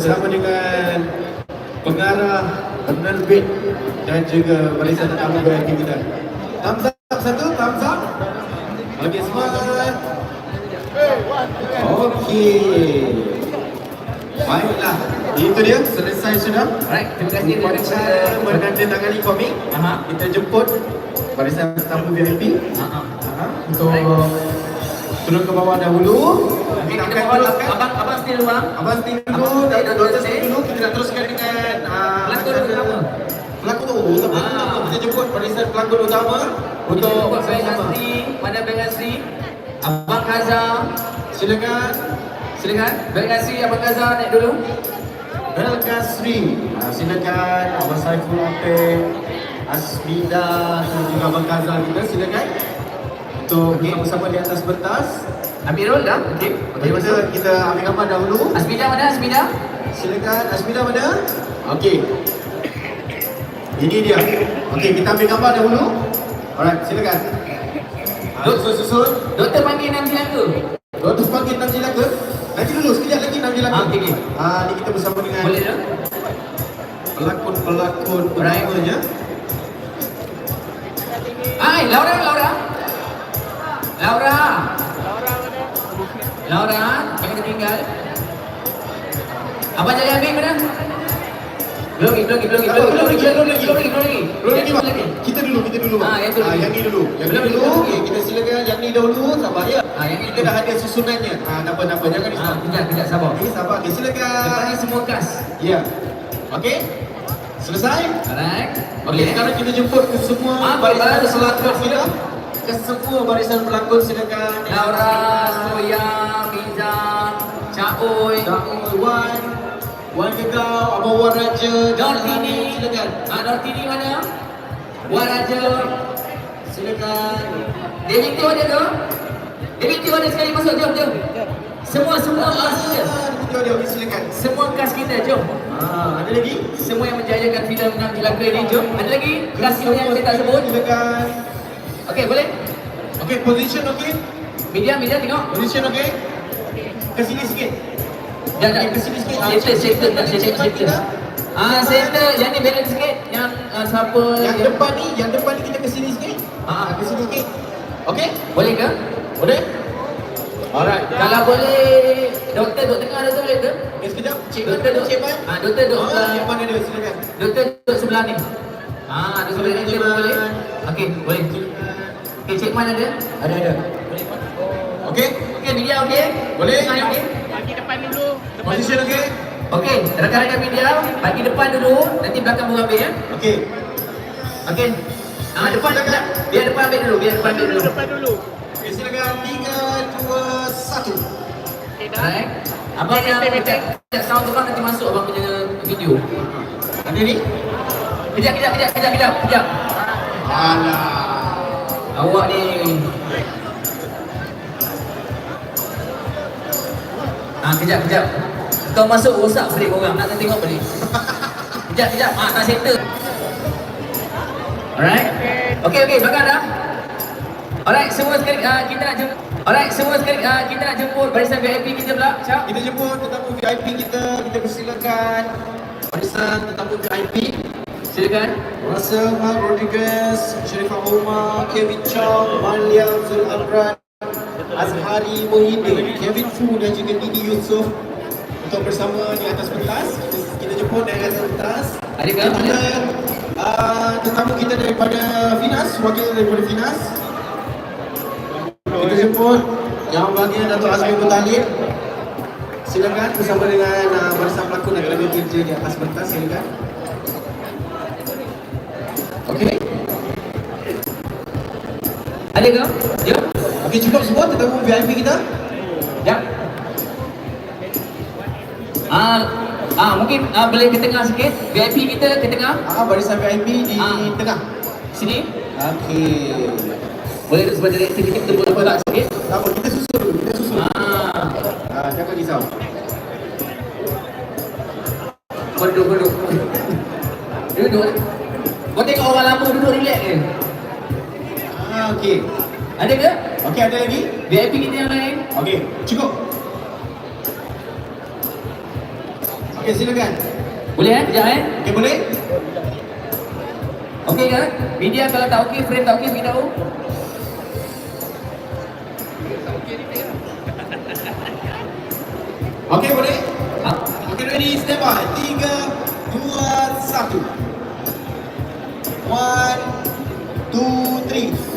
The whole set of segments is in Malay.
bersama dengan pengarah penerbit dan juga barisan tetamu VIP kita. Thumbs up satu, thumbs up. Okey, semangat. Okey. Baiklah, itu dia selesai sudah. Alright, terima kasih kepada Upacara menandatangani komik. Aha. Kita jemput barisan tetamu VIP. Ha ah. Aha, untuk turun ke bawah dahulu. Okey, Kita akan bawa teruskan. abang abang. Abang Sting dulu, Abang dan Sting, Dr. Dr. Sting Sting. dulu. Kita nak teruskan dengan uh, Pelakon utama. Pelakon Ah. apa. Kita jemput barisan pelakon utama Untuk Bang. Asri, mana Bang Asri? Abang Kaza, Silakan silakan. Bang Asri, Abang Kaza naik dulu. Belka Sri. Ah, Silakan Abang Saiful Apek, Asmida dan juga Abang Kazal kita silakan untuk bersama-sama di atas pentas. Amirul dah. Okey. Okey, Okey, masuk. kita, ambil gambar dahulu. Asmida mana? Asmida? Silakan Asmida mana? Okey. Ini dia. Okey, kita ambil gambar dahulu. Alright, silakan. Ah, Susun susun. Doktor panggil enam jilaga. Doktor panggil enam jilaga. Nanti dulu sekejap lagi enam jilaga. Ah, okey. Ah, ni kita bersama dengan Boleh dah? pelakon-pelakon utamanya. Hai, Laura, Laura. Laura. Laura, jangan tertinggal. Abang jadi ambil mana? Belum lagi, belum lagi, belum lagi, belum lagi, belum lagi, belum lagi, belum lagi, belum lagi. Belum lagi, Belum Pak. lagi. Kita dulu, kita dulu. Pak. Ah, yang tu dulu. yang ni dulu. Yang Belum ni lagi, dulu. belum lagi. Okey, kita silakan yang ni dahulu. Sabar ya. Ah, yang ni kita dah ada susunannya. Ah, tak apa, tak apa. Jangan Ah, risau. kejap, kejap, sabar. Okey, sabar. Okey, Depan silakan. ni semua kas. Ya. Okey. Selesai? Alright. Okey, sekarang kita jemput ke semua Ah, barisan baru pelakon kita. Ke semua barisan pelakon silakan. Laura, Soya, Miza, Caoy, Wan, Wan Gegau, Abang Wan Raja, Dortini. silakan. Ah, Dortini mana? Waraja. Silakan. David Teo ada ke? David Teo ada sekali masuk, jom, jom. Semua, semua kas kita. Kita silakan. Semua kas kita, jom. Ah, ada lagi? Semua yang menjayakan filem Enam Jelaka ini, jom. Ada lagi? Kas yang tak sebut? Silakan. Okey, boleh? Okey, position okey. Media, media tengok. Position okey. Ke sini sikit. Dah. Okey, ke sini sikit. Center, center, tak center, center. Ah, center. Yang ni balance sikit. Yang ah, siapa Yang depan ni, yang depan ni kita ke sini sikit. Ah, Ah, ke sini sikit. Okey? Boleh ke? Boleh? Alright. Kalau boleh, doktor duduk tengah, doktor boleh ke? Okay, sekejap. Cik Doktor duduk. Cik Man. Ah, doktor duduk Ah, sebelah. Cik Man ada, silakan. Doktor duduk sebelah ni. Ah, ada sebelah ni boleh. Okey, boleh. Okey, Cik Man ada? Ada, ada. Okey? Okey, media okey? Boleh. Tengah okey? Position okey? Okey, rakan-rakan media, bagi depan dulu, nanti belakang baru ambil ya. Okey. Okey. Ah, depan, depan. Biar depan ambil dulu, biar depan ambil dulu. Okey, silakan. 3 2 1. Alright. Abang yang kejap, sound tu nanti masuk abang punya video. Ada ni? Kejap, kejap, kejap, kejap, kejap, kejap. Alah. Awak ni. Ah, kejap, kejap. Kau masuk rosak frame orang, nak tengok balik Kejap, kejap, ah, tak settle. Alright. Okay, okay, belakang dah. Alright, semua sekali, ah, kita nak jemput Alright, semua sekali, ah, kita nak jemput barisan VIP kita pula, Syah Kita jemput tetamu VIP kita. Kita persilakan barisan tetamu VIP. Silakan Russell Mark Rodriguez, Sharifah Umar, Kevin Chong, Malia Zul Amran, Azhari Mohidin, Kevin Fu dan juga Didi Yusof untuk bersama di atas pentas. Kita, kita jemput dari atas pentas. Ada ke? Dan juga uh, tetamu kita daripada Finas, wakil daripada Finas. Kita jemput yang bahagia Datuk Azmi Mutalib. Silakan bersama dengan uh, barisan pelakon lagi kerja di atas pentas. Silakan. Ada ke? Ya? Okey cukup semua tetamu VIP kita. Ya. Ah, ah mungkin ah, boleh ke tengah sikit. VIP kita ke tengah. Ah barisan VIP di Ah. tengah. Sini. Okey. Boleh duduk sebelah director kita kita boleh tolak sikit. Tak apa kita susul dulu, kita susul. Ah, Ah jangan risau. duduk, duduk. Duduk. Kau tengok orang lama duduk relax je. Ah okey. Ada ke? Okey ada lagi? VIP kita yang lain. Okey, cukup. Okey, silakan. Boleh eh? Sekejap eh? Okey, boleh? Okey ke? Media kalau tak okey, frame tak okey, beritahu. Okey, boleh? Ha? Okey, ready? Stand by. Tiga, dua, satu. One, two, three.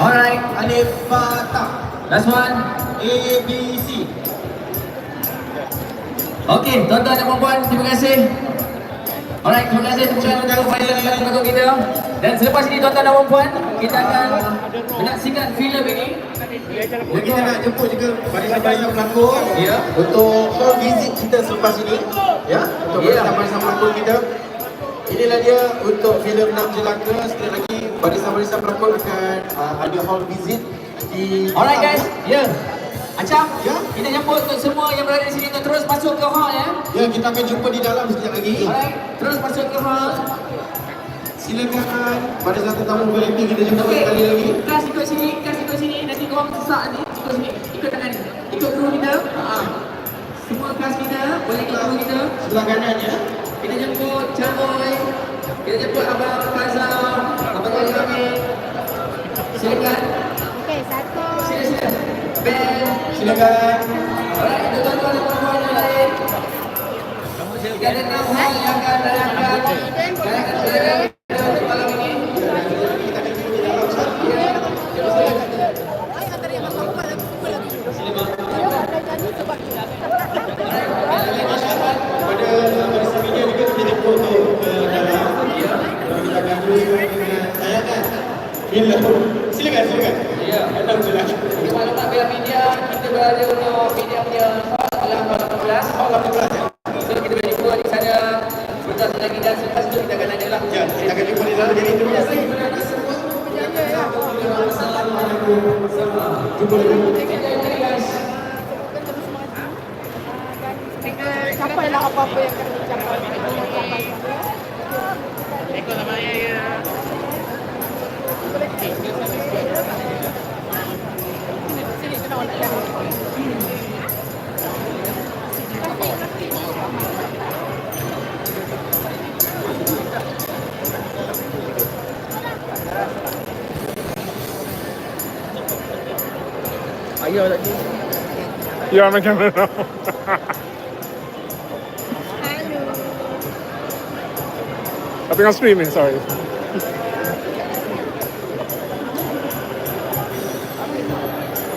Alright. Alif, Fatah. Last one. A, B, C. Okey, tuan-tuan dan puan-puan, terima kasih. Alright, terima kasih teman-teman untuk final penonton kita. Dan selepas ini tuan-tuan dan puan-puan, kita akan menyaksikan filem ini. Dan kita nak jemput juga barisan-barisan pelakon Ya. Untuk visit kita selepas ini Ya, untuk Ya. barisan-barisan pelakon kita Inilah dia untuk filem Enam Jelaka Sekali lagi barisan-barisan pelakon akan uh, ada hall visit di Alright guys, ya. Acam, Ya. kita jemput untuk semua yang berada di sini untuk terus masuk ke hall ya. Ya, kita akan jumpa di dalam sekejap lagi Alright, terus masuk ke hall. Silakan barisan tetamu VIP kita jumpa Okey, sekali lagi kelas ikut sini, kelas ikut sini. Nanti korang sesak ni, ikut sini. Ikut tangan ni. Ikut kru kita. Ah, Semua kelas kita, boleh ikut kru kita. Sebelah kanan ya Kita jemput Caboy. Kita jemput Abang Fazal. Abang Ali Amin. Silakan. Okey, satu. Sila sila. Ben. Silakan Alright, itu tuan-tuan dan puan-puan yang lain. Kita ada enam hal yang akan dilakukan. Dan akan dilakukan untuk malam dalam Kita akan terus dengan Ya. Media, kita media dalam hall 18. Hall 18 ya kita kita akan lah. Ya, kita. Jumpa lagi. dan capailah apa-apa yang You're on my camera now. I think I'm streaming, sorry.